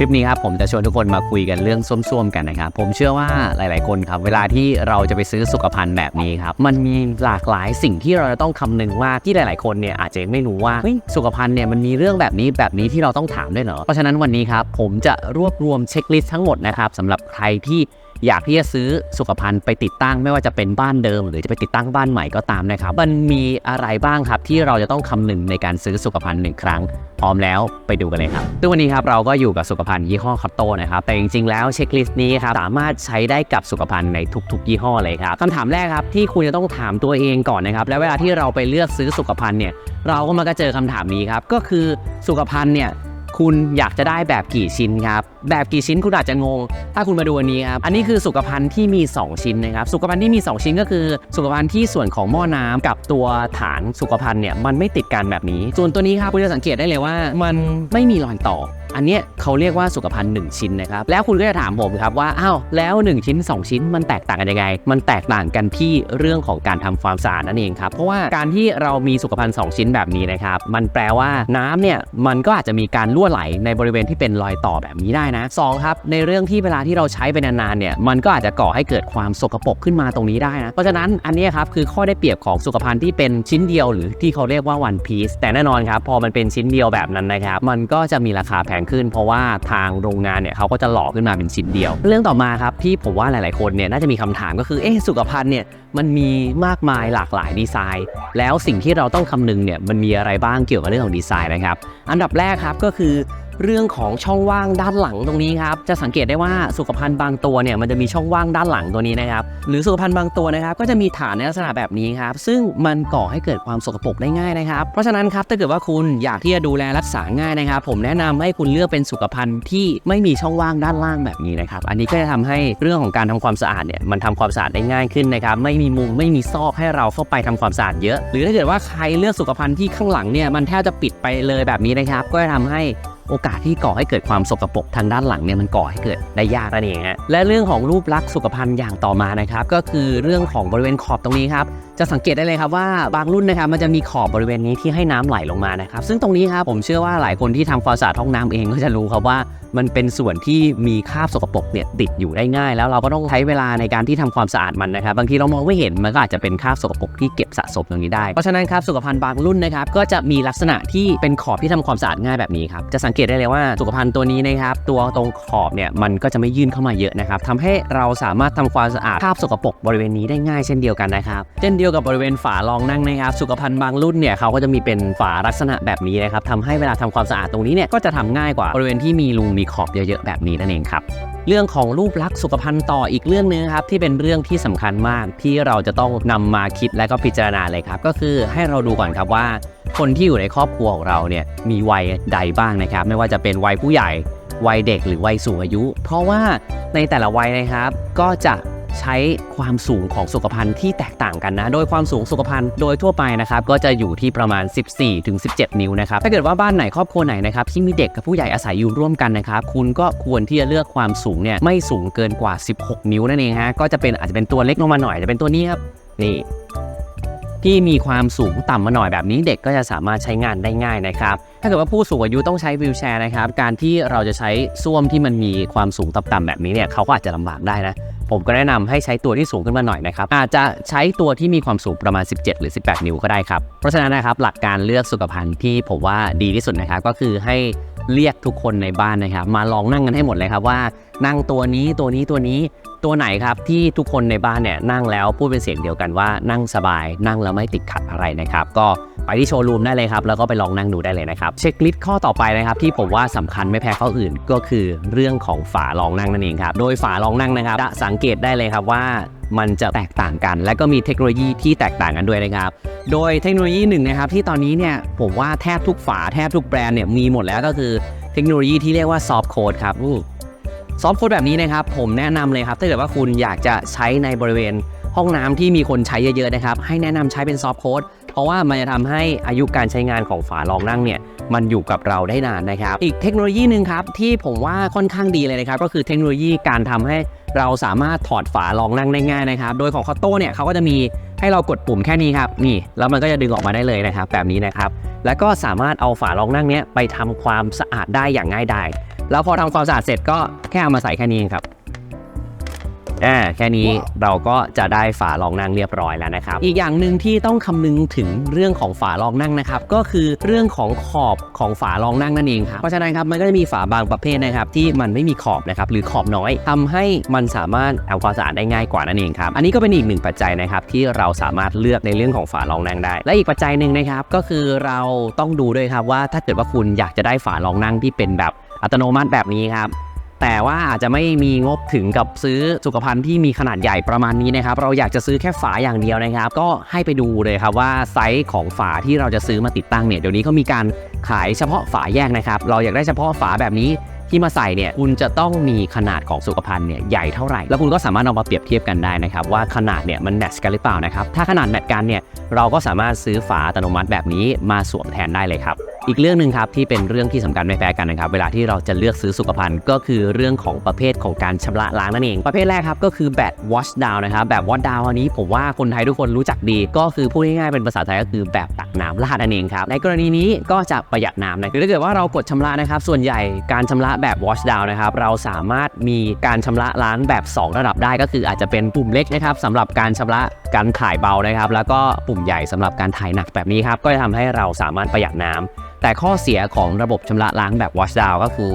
คลิปนี้ครับผมจะชวนทุกคนมาคุยกันเรื่องส้วมๆกันนะครับผมเชื่อว่าหลาย ๆคนครับ เวลาที่เราจะไปซื้อสุขภัณฑ์แบบนี้ครับมันมีหลากหลายสิ่งที่เราจะต้องคำนึงว่าที่หลาย ๆ คนเนี่ยอาจจะไม่รู้ว่าเฮ้ยสุขภัณฑ์เนี่ยมันมีเรื่องแบบนี้แบบนี้ที่เราต้องถามด้วยเหรอเพราะฉะนั้นวันนี้ครับผมจะรวบรวมเช็คลิสต์ทั้งหมดนะครับสำหรับใครที่ อยากที่จะซื้อสุขภัณฑ์ไปติดตั้งไม่ว่าจะเป็นบ้านเดิม หรือจะไปติดตั้งบ้านใหม่ก็ตามนะครับ มันมีอะไรบ้างครับที่เราจะต้องคำนึงในการซื้อสุขภัณฑ์หนึ่งครั้ง พร้อมแล้วไปดูกันเลยครับซึ่งวันนี้ครับเราก็อยู่กับสุขภัณฑ์ยี่ห้อคัตโตนะครับ แต่จริงๆแล้วเช็คลิสต์นี้ครับสามารถใช้ได้กับสุขภัณฑ์ในทุก ๆ ยี่ห้อเลยครับคำถามแรกครับที่คุณจะต้องถามตัวเองก่อนนะครับแล้วเวลาที่เราไปเลือกซื้อสุขภัณฑ์เนี่ยเราก็มักจะเจอคำถามนี้ครับก็คือสุขภัณฑ์เนี่ยคุณอยากจะได้แบบกี่ชิ้นครับแบบกี่ชิ้นคุณอาจจะงง ถ้าคุณมาดูอันนี้ครับ อันนี้คือสุขภัณฑ์ที่มี 2 ชิ้นนะครับ สุขภัณฑ์ที่มี 2 ชิ้นก็คือ สุขภัณฑ์ที่ส่วนของหม้อน้ำกับตัวฐานสุขภัณฑ์เนี่ยมันไม่ติดกันแบบนี้ ส่วนตัวนี้ครับคุณจะสังเกตได้เลยว่า มันไม่มีรอยต่อ อันเนี้ยเขาเรียกว่าสุขภัณฑ์1ชิ้นนะครับ แล้วคุณก็จะถามผมครับว่าอ้าวแล้ว 1 ชิ้น 2 ชิ้นมันแตกต่างกันยังไง มันแตกต่างกันที่เรื่องของการทำความสะอาดนั่นเองครับ เพราะว่าการที่เรามีสุขภัณฑ์2ชิ้นแบบนี้นะครับ มันแปลว่าน้ำเนี่ยมันก็อาจจะมีการรั่วไหลในบริเวณที่เป็นรอยต่อแบบนี้ได้นะสองครับ ในเรื่องที่เวลาที่เราใช้ไปนานๆเนี่ยมันก็อาจจะก่อให้เกิดความสกปรกขึ้นมาตรงนี้ได้นะ เพราะฉะนั้นอันนี้ครับคือข้อได้เปรียบของสุขภัณฑ์ที่เป็นชิ้นเดียวหรือที่เขาเรียกว่า one piece แต่แน่นอนครับพอมันเป็นชิ้นเดียวแบบนั้นนะครับมันก็จะมีราคาแพงขึ้น เพราะว่าทางโรงงานเนี่ยเขาก็จะหล่อขึ้นมาเป็นชิ้นเดียว เรื่องต่อมาครับที่ผมว่าหลายๆคนเนี่ยน่าจะมีคำถามก็คือเอ๊ะสุขภัณฑ์เนี่ยมันมีมากมายหลากหลายดีไซน์ แล้วสิ่งที่เราต้องคำนึงเนี่ยมันมีอะไรบ้างเกี่ยวกับเรื่องของดีไซน์นะครับ อันดับแรกครับก็คือ เรื่องของช่องว่างด้านหลังตรงนี้ครับจะสังเกตได้ว่าสุขภัณฑ์บางตัวเนี่ยมันจะมีช่องว่างด้านหลังตัวนี้นะครับหรือสุขภัณฑ์บางตัวนะครับก็จะมีฐานในลักษณะแบบนี้ครับซึ่งมันก่อให้เกิดความสกปรกได้ง่ายนะครับ เพราะฉะนั้นครับถ้าเกิดว่าคุณอยากที่จะดูแลรักษาง่ายนะครับ ผมแนะนำให้คุณเลือกเป็นสุขภัณฑ์ที่ไม่มีช่องว่างด้านล่างแบบนี้นะครับอันนี้ก็จะทำให้เรื่องของการทำความสะอาดเนี่ยมันทำความสะอาดได้ง่ายขึ้นนะครับไม่มีมุมไม่มีซอกให้เราเข้าไปทำความสะอาดเยอะ หรือถ้าเกิดว่าใครเลือกสุขภัณฑ์ที่ข้างหลังเนี่ยมันแทบจะปิดไปเลยแบบนี้นะครับ ก็จะทำให้ โอกาสที่ก่อให้เกิดความสกปรกทางด้านหลังเนี่ยมันก่อให้เกิดได้ยากนั่นเองฮะและเรื่องของรูปลักษณ์สุขภัณฑ์อย่างต่อมานะครับก็คือเรื่องของบริเวณขอบตรงนี้ครับจะสังเกตได้เลยครับว่าบางรุ่นนะครับมันจะมีขอบบริเวณนี้ที่ให้น้ำไหลลงมานะครับ ซึ่งตรงนี้ครับผมเชื่อว่าหลายคนที่ทำความสะอาดห้องน้ำเองก็จะรู้ครับว่า มันเป็นส่วนที่มีคราบสกปรกเนี่ยติดอยู่ได้ง่าย แล้วเราก็ต้องใช้เวลาในการที่ทำความสะอาดมันนะครับ บางทีเรามองไม่เห็นมันก็อาจจะเป็นคราบสกปรกที่เก็บสะสมตรงนี้ได้เพราะฉะนั้นครับสุขภัณฑ์บางรุ่นนะครับก็จะมีลักษณะที่เป็นขอบที่ทำความสะอาดง่ายแบบนี้ครับจะสังเกตเกตได้เลยว่าสุขภัณฑ์ตัวนี้นะครับตัวตรงขอบเนี่ยมันก็จะไม่ยื่นเข้ามาเยอะนะครับทำให้เราสามารถทำความสะอาดคราบสกปรกบริเวณนี้ได้ง่ายเช่นเดียวกันนะครับเช่นเดียวกับบริเวณฝารองนั่งนะครับสุขภัณฑ์บางรุ่นเนี่ยเขาก็จะมีเป็นฝาลักษณะแบบนี้นะครับทำให้เวลาทำความสะอาดตรงนี้เนี่ยก็จะทำง่ายกว่าบริเวณที่มีรูมีขอบเยอะๆแบบนี้นั่นเองครับ เรื่องของรูปลักษณ์สุขภัณฑ์ต่ออีกเรื่องหนึงครับที่เป็นเรื่องที่สำคัญมากที่เราจะต้องนำมาคิดและก็พิจารณาเลยครับ ก็คือให้เราดูก่อนครับว่า คนที่อยู่ในครอบครัวของเราเนี่ยมีวัยใดบ้างนะครับ ไม่ว่าจะเป็นวัยผู้ใหญ่วัยเด็กหรือวัยสูงอายุ เพราะว่าในแต่ละวัยนะครับก็จะ ใช้ความสูงของสุขภัณฑ์ที่แตกต่างกันนะ โดยความสูงสุขภัณฑ์โดยทั่วไปนะครับก็จะอยู่ที่ประมาณ 14-17 นิ้วนะครับถ้าเกิดว่าบ้านไหนครอบครัวไหนนะครับที่มีเด็กกับผู้ใหญ่อาศัยอยู่ร่วมกันนะครับคุณก็ควรที่จะเลือกความสูงเนี่ยไม่สูงเกินกว่า 16 นิ้วนั่นเองฮะก็จะเป็นอาจจะเป็นตัวเล็กลงมาหน่อยจะเป็นตัวนี้ครับนี่ ที่มีความสูงต่ำมาหน่อยแบบนี้เด็กก็จะสามารถใช้งานได้ง่ายนะครับ ถ้าเกิดว่าผู้สูงอายุต้องใช้วีลแชร์นะครับ การที่เราจะใช้ส้วมที่มันมีความสูงต่ำๆแบบนี้เนี่ยเขาก็อาจจะลำบากได้นะ ผมก็แนะนำให้ใช้ตัวที่สูงขึ้นมาหน่อยนะครับ อาจจะใช้ตัวที่มีความสูงประมาณ 17 หรือ 18 นิ้วก็ได้ครับ เพราะฉะนั้นนะครับหลักการเลือกสุขภัณฑ์ที่ผมว่าดีที่สุดนะครับก็คือให้ เรียกทุกคนในบ้านนะครับ มาลองนั่งกันให้หมดเลยครับว่านั่งตัวนี้ตัวนี้ตัวนี้ตัวไหนครับที่ทุกคนในบ้านเนี่ยนั่งแล้วพูดเป็นเสียงเดียวกันว่านั่งสบาย นั่งแล้วไม่ติดขัดอะไรนะครับ ก็ไปที่โชว์รูมได้เลยครับ แล้วก็ไปลองนั่งดูได้เลยนะครับ เช็คลิสต์ข้อต่อไปนะครับ ที่ผมว่าสำคัญไม่แพ้ข้ออื่นก็คือเรื่องของฝารองนั่งนั่นเองครับโดยฝารองนั่งนะครับจะสังเกตได้เลยครับว่า มันจะแตกต่างกัน และก็มีเทคโนโลยีที่แตกต่างกันด้วยนะครับ โดยเทคโนโลยีหนึ่งนะครับที่ตอนนี้เนี่ยผมว่าแทบทุกฝาแทบทุกแบรนด์เนี่ยมีหมดแล้วก็คือเทคโนโลยีที่เรียกว่าซอฟต์โค้ดครับซอฟต์โค้ดแบบนี้นะครับผมแนะนำเลยครับถ้าเกิดว่าคุณอยากจะใช้ในบริเวณห้องน้ำที่มีคนใช้เยอะๆนะครับให้แนะนำใช้เป็นซอฟต์โค้ด ราะว่ามันจะทำให้อายุการใช้งานของฝารองนั่งเนี่ยมันอยู่กับเราได้นานนะครับ อีกเทคโนโลยีหนึ่งครับที่ผมว่าค่อนข้างดีเลยนะครับ ก็คือเทคโนโลยีการทำให้เราสามารถถอดฝารองนั่งได้ง่ายนะครับ โดยของคอโต้เนี่ยเขาก็จะมีให้เรากดปุ่มแค่นี้ครับนี่แล้วมันก็จะดึงออกมาได้เลยนะครับ แบบนี้นะครับ แล้วก็สามารถเอาฝารองนั่งเนี้ยไปทำความสะอาดได้อย่างง่ายดายแล้วพอทำความสะอาดเสร็จก็แค่เอามาใส่แค่นี้ครับ อ่าแค่นี้เราก็จะได้ฝารองนั่งเรียบร้อยแล้วนะครับ อีกอย่างหนึ่งที่ต้องคำนึงถึงเรื่องของฝารองนั่งนะครับ ก็คือเรื่องของขอบของฝารองนั่งนั่นเองครับเพราะฉะนั้นครับมันก็จะมีฝาบางประเภทนะครับ ที่มันไม่มีขอบนะครับหรือขอบน้อยทำให้มันสามารถทำความสะอาดได้ง่ายกว่านั่นเองครับอันนี้ก็เป็นอีกหนึ่งปัจจัยนะครับที่เราสามารถเลือกในเรื่องของฝารองนั่งได้ และอีกปัจจัยหนึ่งนะครับก็คือเราต้องดูด้วยครับว่าถ้าเกิดว่าคุณอยากจะได้ฝารองนั่งที่เป็นแบบอัตโนมัติแบบนี้ครับ แต่ว่าอาจจะไม่มีงบถึงกับซื้อสุขภัณฑ์ที่มีขนาดใหญ่ประมาณนี้นะครับ เราอยากจะซื้อแค่ฝาอย่างเดียวนะครับ ก็ให้ไปดูเลยครับว่าไซส์ของฝาที่เราจะซื้อมาติดตั้งเนี่ยเดี๋ยวนี้เขามีการขายเฉพาะฝาแยกนะครับ เราอยากได้เฉพาะฝาแบบนี้ ที่มาใส่เนี่ยคุณจะต้องมีขนาดของสุขภัณฑ์เนี่ยใหญ่เท่าไหร่ แล้วคุณก็สามารถเอามาเปรียบเทียบกันได้นะครับว่าขนาดเนี่ยมันแมทช์กันหรือเปล่านะครับถ้าขนาดแมทช์กันเนี่ยเราก็สามารถซื้อฝาอัตโนมัติแบบนี้มาสวมแทนได้เลยครับอีกเรื่องหนึ่งครับที่เป็นเรื่องที่สำคัญไม่แพ้กันนะครับเวลาที่เราจะเลือกซื้อสุขภัณฑ์ก็คือเรื่องของประเภทของการชำระล้างนั่นเอง ประเภทแรกครับก็คือแบบ wash down นะครับแบบ wash down อันนี้ผมว่าคนไทยทุกคนรู้จักดี ก็คือพูดง่ายๆเป็นภาษาไทยก็คือแบบตักน้ำราดนั่นเองครับในกรณีนี้ก็จะประหยัดน้ำนะคือถ้าเกิดว่าเรากดชำระนะครับส่วนใหญ่การชำระแบบ wash down นะครับ เราสามารถมีการชำระล้างแบบ 2 ระดับได้ก็คืออาจจะเป็นปุ่มเล็กนะครับสำหรับการชำระการถ่ายเบานะครับ แล้วก็ปุ่มใหญ่สำหรับการถ่ายหนักแบบนี้ครับก็จะทำให้เราสามารถประหยัดน้ำ แต่ข้อเสียของระบบชำระล้างแบบ wash down ก็คือ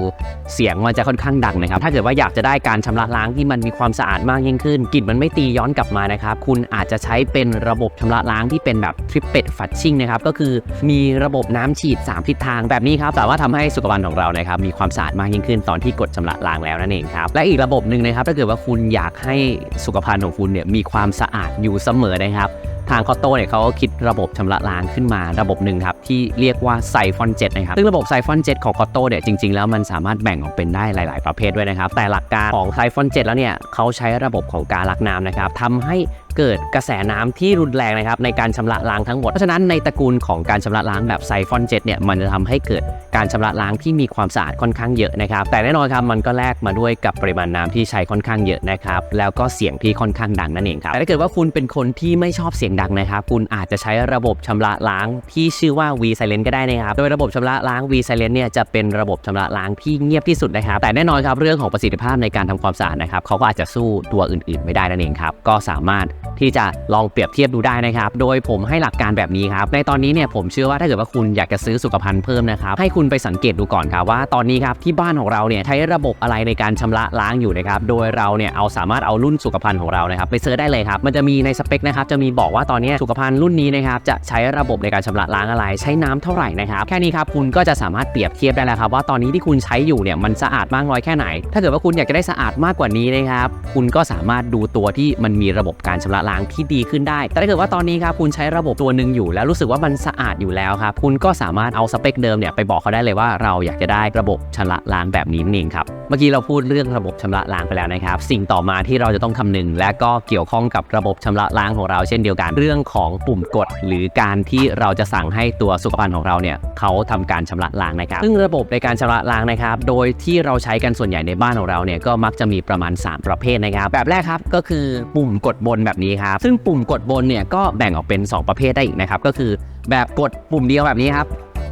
เสียงมันจะค่อนข้างดังนะครับ ถ้าเกิดว่าอยากจะได้การชำระล้างที่มันมีความสะอาดมากยิ่งขึ้นกลิ่นมันไม่ตีย้อนกลับมานะครับ คุณอาจจะใช้เป็นระบบชำระล้างที่เป็นแบบ trippet flushing นะครับ ก็คือมีระบบน้ำฉีด 3 ทิศทางแบบนี้ครับสามารถทำให้สุขภัณฑ์ของเรานะครับมีความสะอาดมากยิ่งขึ้นตอนที่กดชำระล้างแล้วนั่นเองครับและอีกระบบหนึ่งนะครับถ้าเกิดว่าคุณอยากให้สุขภัณฑ์ของคุณเนี่ยมีความสะอาดอยู่เสมอนะครับ ทางคอโต้เนี่ยเขาก็คิดระบบชำระล้างขึ้นมาระบบหนึ่งครับ ที่เรียกว่าไซฟอนเจ็ดนะครับ ซึ่งระบบไซฟอนเจ็ดของคอโต้เนี่ยจริง ๆ แล้วมันสามารถแบ่งออกเป็นได้หลาย ๆ ประเภทด้วยนะครับ แต่หลักการของไซฟอนเจ็ดแล้วเนี่ยเขาใช้ระบบของการลักน้ำนะครับทำให้ เกิดกระแสน้ำที่รุนแรงนะครับในการชำระล้างทั้งหมด เพราะฉะนั้นในตระกูลของการชำระล้างแบบไซฟอนเจ็ตเนี่ยมันจะทำให้เกิดการชำระล้างที่มีความสะอาดค่อนข้างเยอะนะครับแต่แน่นอนครับมันก็แลกมาด้วยกับปริมาณน้ำที่ใช้ค่อนข้างเยอะนะครับแล้วก็เสียงที่ค่อนข้างดังนั่นเองครับแต่ถ้าเกิดว่าคุณเป็นคนที่ไม่ชอบเสียงดังนะครับคุณอาจจะใช้ระบบชำระล้างที่ชื่อว่า V Silent ก็ได้นะครับโดยระบบชำระล้าง V Silent เนี่ยจะเป็นระบบชำระล้างที่เงียบที่สุดนะครับแต่แน่นอนครับเรื่องของประสิทธิภาพในการทำความสะอาดนะครับเขาก็อาจจะสู้ตัวอื่น ๆ ไม่ได้นั่นเองครับก็สามารถที่จะลองเปรียบเทียบดูได้นะครับ โดยผมให้หลักการแบบนี้ครับ ในตอนนี้เนี่ยผมเชื่อว่าถ้าเกิดว่าคุณอยากจะซื้อสุขภัณฑ์เพิ่มนะครับ ให้คุณไปสังเกตดูก่อนครับว่าตอนนี้ครับที่บ้านของเราเนี่ยใช้ระบบอะไรในการชำระล้างอยู่นะครับ โดยเราเนี่ยเอาสามารถเอารุ่นสุขภัณฑ์ของเรานะครับไปเซิร์ชได้เลยครับ มันจะมีในสเปคนะครับจะมีบอกว่าตอนนี้สุขภัณฑ์รุ่นนี้นะครับจะใช้ระบบในการชำระล้างอะไร ใช้น้ำเท่าไหร่นะครับ แค่นี้ครับคุณก็จะสามารถเปรียบเทียบได้แล้วครับว่าตอนนี้ที่คุณใช้อยู่เนี่ยมันสะอาดมากน้อยแค่ไหน ถ้าเกิดว่าคุณอยากจะได้สะอาดมากกว่านี้นะครับคุณก็สามารถดูตัวที่มันมีระบบการชำระล้างที่ดีขึ้นได้ แต่ถ้าเกิดว่าตอนนี้ครับคุณใช้ระบบตัวหนึ่งอยู่ แล้วรู้สึกว่ามันสะอาดอยู่แล้วครับคุณก็สามารถเอาสเปคเดิมเนี่ยไปบอกเขาได้เลยว่าเราอยากจะได้ระบบชำระล้างแบบนี้นั่นเองครับเมื่อกี้เราพูดเรื่องระบบชำระล้างไปแล้วนะครับ สิ่งต่อมาที่เราจะต้องคำนึง และก็เกี่ยวข้องกับระบบชำระล้างของเราเช่นเดียวกัน เรื่องของปุ่มกด หรือการที่เราจะสั่งให้ตัวสุขภัณฑ์ของเราเนี่ยเขาทำการชำระล้างนะครับ ซึ่งระบบในการชำระล้างนะครับ โดยที่เราใช้กันส่วนใหญ่ในบ้านของเราเนี่ยก็มักจะมีประมาณ 3 ประเภทนะครับ แบบแรกครับก็คือปุ่มกดบนแบบนี้ครับซึ่งปุ่มกดบนเนี่ยก็แบ่งออกเป็น 2 ประเภทได้อีกนะครับก็คือแบบกดปุ่มเดียวแบบนี้ครับ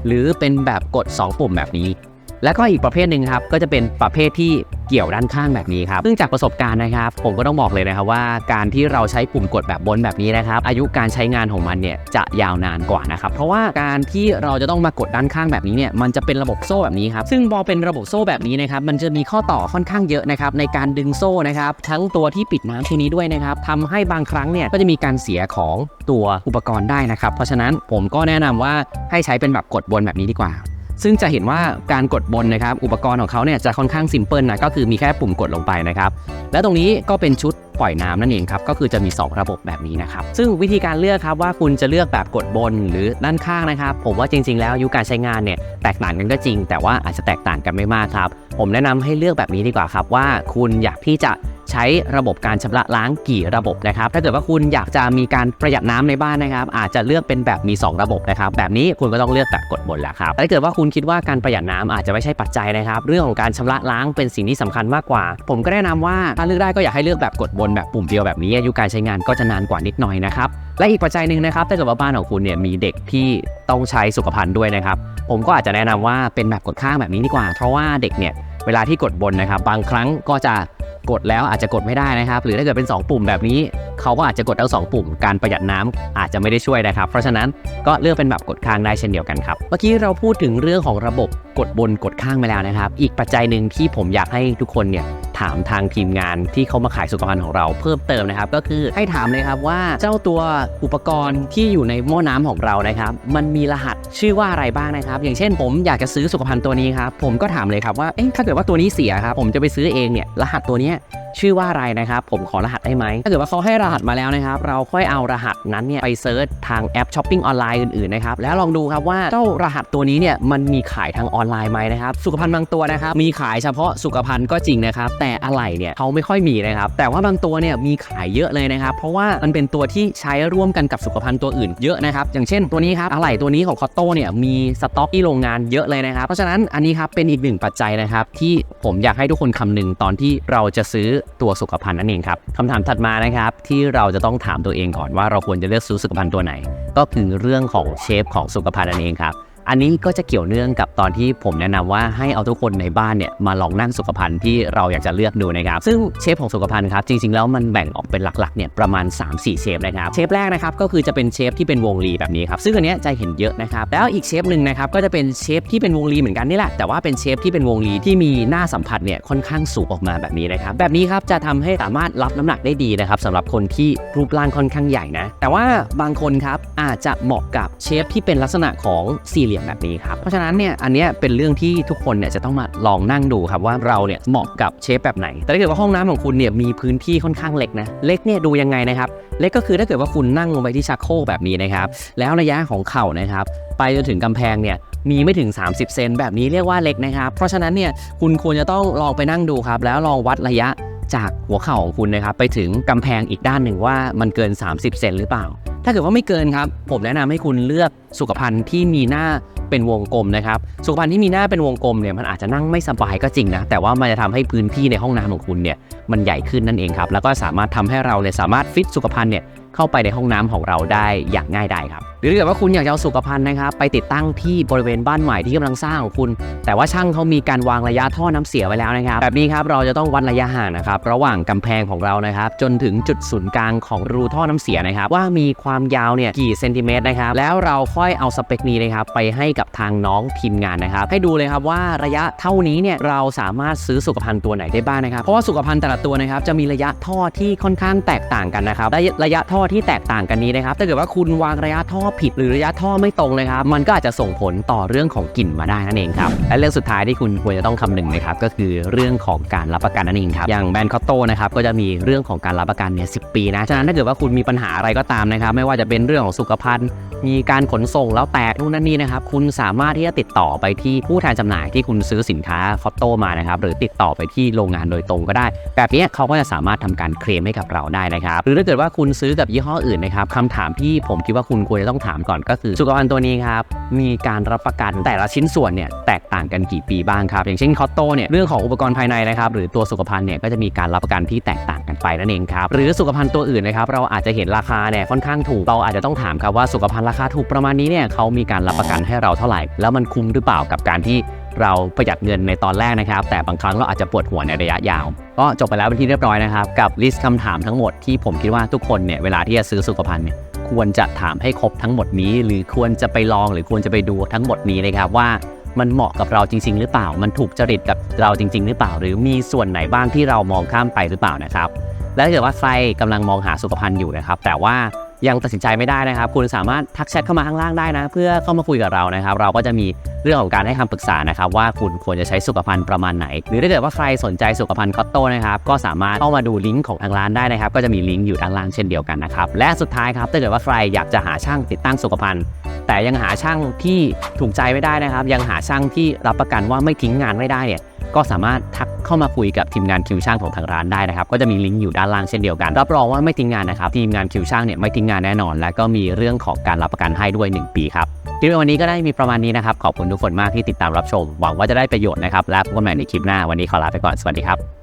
หรือเป็นแบบกด 2 ปุ่มแบบนี้ แล้วก็อีกประเภทหนึ่งครับก็จะเป็นประเภทที่เกี่ยวด้านข้างแบบนี้ครับซึ่งจากประสบการณ์นะครับ ผมก็ต้องบอกเลยนะครับว่าการที่เราใช้ปุ่มกดแบบบนแบบนี้นะครับ อายุการใช้งานของมันเนี่ยจะยาวนานกว่านะครับเพราะว่าการที่เราจะต้องมากดด้านข้างแบบนี้เนี่ยมันจะเป็นระบบโซ่แบบนี้ครับซึ่งพอเป็นระบบโซ่แบบนี้นะครับมันจะมีข้อต่อค่อนข้างเยอะนะครับในการดึงโซ่นะครับทั้งตัวที่ปิดน้ำตัวนี้ด้วยนะครับทำให้บางครั้งเนี่ยก็จะมีการเสียของตัวอุปกรณ์ได้นะครับ เพราะฉะนั้นผมก็แนะนำว่าให้ใช้เป็นแบบกดบนแบบนี้ดีกว่า ซึ่งจะเห็นว่าการกดบนนะครับอุปกรณ์ของเขาเนี่ยจะค่อนข้างซิมเพิลนะก็คือมีแค่ปุ่มกดลงไปนะครับและตรงนี้ก็เป็นชุดปล่อยน้ำนั่นเองครับก็คือจะมี 2 ระบบแบบนี้นะครับซึ่งวิธีการเลือกครับว่าคุณจะเลือกแบบกดบนหรือด้านข้างนะครับผมว่าจริง ๆ แล้วอายุการใช้งานเนี่ยแตกต่างกันก็จริง แต่ว่าอาจจะแตกต่างกันไม่มากครับผมแนะนำให้เลือกแบบนี้ดีกว่าครับว่าคุณอยากที่จะ ใช้ระบบการชำระล้างกี่ระบบนะครับ ถ้าเกิดว่าคุณอยากจะมีการประหยัดน้ำในบ้านนะครับ อาจจะเลือกเป็นแบบมี 2 ระบบนะครับ แบบนี้คุณก็ต้องเลือกแบบกดบนแล้วครับแต่ถ้าเกิดว่าคุณคิดว่าการประหยัดน้ำอาจจะไม่ใช่ปัจจัยนะครับ เรื่องของการชำระล้างเป็นสิ่งที่สำคัญมากกว่า ผมก็แนะนำว่าถ้าเลือกได้ก็อยากให้เลือกแบบกดบนแบบปุ่มเดียวแบบนี้อายุการใช้งานก็จะนานกว่านิดหน่อยนะครับและอีกปัจจัยหนึ่งนะครับถ้าเกิดว่าบ้านของคุณเนี่ยมีเด็กที่ต้องใช้สุขภัณฑ์ด้วยนะครับ ผมก็อาจจะแนะนำว่าเป็นแบบกดข้างแบบนี้ดีกว่า เพราะว่าเด็กเนี่ยเวลาที่กดบนนะครับ บางครั้งก็จะ กดแล้วอาจจะกดไม่ได้นะครับ หรือถ้าเกิดเป็น 2 ปุ่มแบบนี้ เขาก็อาจจะกดทั้งสองปุ่ม การประหยัดน้ำอาจจะไม่ได้ช่วยนะครับ เพราะฉะนั้นก็เลือกเป็นแบบกดข้างได้เช่นเดียวกันครับ เมื่อกี้เราพูดถึงเรื่องของระบบกดบนกดข้างไปแล้วนะครับ อีกปัจจัยหนึ่งที่ผมอยากให้ทุกคนเนี่ย ถามทางทีมงานที่เขามาขายสุขภัณฑ์ของเราเพิ่มเติมนะครับ ก็คือให้ถามเลยครับว่าเจ้าตัวอุปกรณ์ที่อยู่ในหม้อน้ำของเรานะครับ มันมีรหัสชื่อว่าอะไรบ้างนะครับ อย่างเช่น ผมอยากจะซื้อสุขภัณฑ์ตัวนี้ครับผมก็ถามเลยครับว่าเอ๊ะถ้าเกิดว่าตัวนี้เสียครับผมจะไปซื้อเองเนี่ยรหัสตัวนี้ ชื่อว่าอะไรนะครับ ผมขอรหัสได้ไหมถ้าเกิดว่าเขาให้รหัสมาแล้วนะครับ เราค่อยเอารหัสนั้นเนี่ยไปเซิร์ชทางแอปช้อปปิ้งออนไลน์อื่นๆนะครับแล้วลองดูครับว่าเจ้ารหัสตัวนี้เนี่ยมันมีขายทางออนไลน์ไหมนะครับสุขภัณฑ์บางตัวนะครับมีขายเฉพาะสุขภัณฑ์ก็จริงนะครับแต่อะไหล่เนี่ยเขาไม่ค่อยมีนะครับแต่ว่าบางตัวเนี่ยมีขายเยอะเลยนะครับเพราะว่ามันเป็นตัวที่ใช้ร่วมกันกับสุขภัณฑ์ตัวอื่นเยอะนะครับอย่างเช่นตัวนี้ครับอะไหล่ตัวนี้ของคอตโต้เนี่ยมีสต็อกที่โรงงานเยอะเลยนะครับเพราะฉะนั้นอันนี้ครับเป็นอีกหนึ่งปัจจัยนะครับที่ผมอยากให้ทุกคนคำนึงตอนที่เราจะซื้อตัวสุขภัณฑ์นั่นเองครับคำถามถัดมานะครับ ที่เราจะต้องถามตัวเองก่อนว่าเราควรจะเลือกซื้อสุขภัณฑ์ตัวไหน ก็คือเรื่องของเชฟของสุขภัณฑ์นั่นเองครับ อันนี้ก็จะเกี่ยวเนื่องกับตอนที่ผมแนะนำว่าให้เอาทุกคนในบ้านเนี่ยมาลองนั่งสุขภัณฑ์ที่เราอยากจะเลือกดูนะครับ ซึ่งเชฟของสุขภัณฑ์ครับจริงๆแล้วมันแบ่งออกเป็นหลักๆเนี่ยประมาณ 3-4 เชฟนะครับเชฟแรกนะครับก็คือจะเป็นเชฟที่เป็นวงรีแบบนี้ครับซึ่งอันนี้จะเห็นเยอะนะครับแล้วอีกเชฟหนึ่งนะครับก็จะเป็นเชฟที่เป็นวงรีเหมือนกันนี่แหละแต่ว่าเป็นเชฟที่เป็นวงรีที่มีหน้าสัมผัสเนี่ยค่อนข้างสูงออกมาแบบนี้นะครับแบบนี้ครับจะทำให้สามารถรับน้ำหนักได้ดีนะครับสำหรับคนที่รูปร่างค่อนข้างใหญ่นะแต่ว่าบางคนครับอาจจะเหมาะกับเชฟที่เป็นลักษณะของสี่เหลี่ยมแบบนี้ครับ เพราะฉะนั้นเนี่ยอันนี้เป็นเรื่องที่ทุกคนเนี่ยจะต้องมาลองนั่งดูครับว่าเราเนี่ยเหมาะกับเชฟแบบไหน แต่ถ้าเกิดว่าห้องน้ำของคุณเนี่ยมีพื้นที่ค่อนข้างเล็กนะ เล็กเนี่ยดูยังไงนะครับ เล็กก็คือถ้าเกิดว่าคุณนั่งลงไปที่ชักโครกแบบนี้นะครับ แล้วระยะของเข่านะครับ ไปจนถึงกำแพงเนี่ยมีไม่ถึง 30 เซนแบบนี้เรียกว่าเล็กนะครับ เพราะฉะนั้นเนี่ยคุณควรจะต้องลองไปนั่งดูครับ แล้วลองวัดระยะจากหัวเข่าของคุณนะครับไปถึงกำแพงอีกด้านหนึ่งว่ามันเกิน 30 เซนหรือเปล่า ถ้าเกิดว่าไม่เกินครับ ผมแนะนำให้คุณเลือกสุขภัณฑ์ที่มีหน้าเป็นวงกลมนะครับ สุขภัณฑ์ที่มีหน้าเป็นวงกลมเนี่ยมันอาจจะนั่งไม่สบายก็จริงนะ แต่ว่ามันจะทำให้พื้นที่ในห้องน้ำของคุณเนี่ยมันใหญ่ขึ้นนั่นเองครับ แล้วก็สามารถทำให้เราเนี่ยสามารถฟิตสุขภัณฑ์เนี่ย เข้าไปในห้องน้ำของเราได้อย่างง่ายดายครับ หรือถ้าเกิดว่าคุณอยากจะเอาสุขภัณฑ์นะครับ ไปติดตั้งที่บริเวณบ้านใหม่ที่กำลังสร้างของคุณ แต่ว่าช่างเขามีการวางระยะท่อน้ำเสียไว้แล้วนะครับ แบบนี้ครับเราจะต้องวัดระยะห่างนะครับระหว่างกำแพงของเรานะครับ จนถึงจุดศูนย์กลางของรูท่อน้ำเสียนะครับ ว่ามีความยาวเนี่ยกี่เซนติเมตรนะครับแล้วเราค่อยเอาสเปคนี้นะครับไปให้กับทางน้องทีมงานนะครับ ให้ดูเลยครับว่าระยะเท่านี้เนี่ยเราสามารถซื้อสุขภัณฑ์ตัวไหนได้บ้างนะครับเพราะว่าสุขภัณฑ์แต่ละตัวนะครับจะมีระยะท่อที่ค่อนข้างแตกต่างกันนะครับระยะท่อที่แตกต่างกันนี้นะครับถ้าเกิดว่าคุณวางระยะท่อผิดหรือระยะท่อไม่ตรงเลยครับมันก็อาจจะส่งผลต่อเรื่องของกลิ่นมาได้นั่นเองครับและเรื่องสุดท้ายที่คุณควรจะต้องคำนึงนะครับก็คือเรื่องของการรับประกันนั่นเองครับอย่างแบรนด์คอตโต้นะครับก็จะมีเรื่องของการรับประกันเนี่ยสิปีนะฉะนั้นถ้าเกิดว่าคุณมีปัญหาอะไรก็ตามนะครับไม่ว่าจะเป็นเรื่องของสุขภัณฑ์ มีการขนส่งแล้วแตกนู่นนั่นนี่นะครับ คุณสามารถที่จะติดต่อไปที่ผู้แทนจำหน่ายที่คุณซื้อสินค้าคอตโต้มานะครับ หรือติดต่อไปที่โรงงานโดยตรงก็ได้ แบบนี้เขาก็จะสามารถทำการเคลมให้กับเราได้นะครับ หรือถ้าเกิดว่าคุณซื้อกับยี่ห้ออื่นนะครับคำถามที่ผมคิดว่าคุณควรจะต้องถามก่อนก็คือสุขภัณฑ์ตัวนี้ครับมีการรับประกันแต่ละชิ้นส่วนเนี่ยแตกต่างกันกี่ปีบ้างครับอย่างเช่นคอตโต้เนี่ยเรื่องของอุปกรณ์ภายในนะครับหรือตัวสุขภัณฑ์เนี่ยก็จะมีการรับประกันที่แตกต่างกันไปนั่นเองครับหรือสุขภัณฑ์ตัวอื่นนะครับเราอาจจะเห็นราคาเนี่ยค่อนข้างถูกเราอาจจะต้องถามครับว่าสุขภัณฑ์ราคาถูกประมาณนี้เนี่ยเขามีการรับประกันให้เราเท่าไหร่ แล้วมันคุ้มหรือเปล่ากับการที่เราประหยัดเงินในตอนแรกนะครับ แต่บางครั้งเราอาจจะปวดหัวในระยะยาว ก็จบไปแล้วเป็นที่เรียบร้อยนะครับ กับลิสต์คำถามทั้งหมดที่ผมคิดว่าทุกคนเนี่ยเวลาที่จะซื้อสุขภัณฑ์เนี่ยควรจะถามให้ครบทั้งหมดนี้ หรือควรจะไปลองหรือควรจะไปดูทั้งหมดนี้นะครับว่ามันเหมาะกับเราจริง ๆ หรือเปล่า มันถูกจริตกับเราจริง ๆ หรือเปล่า หรือมีส่วนไหนบ้างที่เรามองข้ามไปหรือเปล่านะครับ และถ้าเกิดว่าใครกำลังมองหาสุขภัณฑ์อยู่นะครับ แต่ว่า ยังตัดสินใจไม่ได้นะครับ คุณสามารถทักแชทเข้ามาข้างล่างได้นะ เพื่อเข้ามาคุยกับเรานะครับ เราก็จะมีเรื่องของการให้คำปรึกษานะครับ ว่าคุณควรจะใช้สุขภัณฑ์ประมาณไหน หรือถ้าเกิดว่าใครสนใจสุขภัณฑ์คอตโต้นะครับก็สามารถเข้ามาดูลิงก์ของทางร้านได้นะครับ ก็จะมีลิงก์อยู่ด้านล่างเช่นเดียวกันนะครับและสุดท้ายครับถ้าเกิดว่าใครอยากจะหาช่างติดตั้งสุขภัณฑ์แต่ยังหาช่างที่ถูกใจไม่ได้นะครับ ยังหาช่างที่รับประกันว่าไม่ทิ้งงานไม่ได้เนี่ย ก็สามารถทักเข้ามาคุยกับทีมงานคิวช่างของทางร้านได้นะครับ ก็จะมีลิงก์อยู่ด้านล่างเช่นเดียวกัน รับรองว่าไม่ทิ้งงานนะครับ ทีมงานคิวช่างเนี่ยไม่ทิ้งงานแน่นอน และก็มีเรื่องของการรับประกันให้ด้วย 1 ปีครับคลิปวันนี้ก็ได้มีประมาณนี้นะครับ ขอบคุณทุกคนมากที่ติดตามรับชม หวังว่าจะได้ประโยชน์นะครับ และพบกันใหม่ในคลิปหน้า วันนี้ขอลาไปก่อน สวัสดีครับ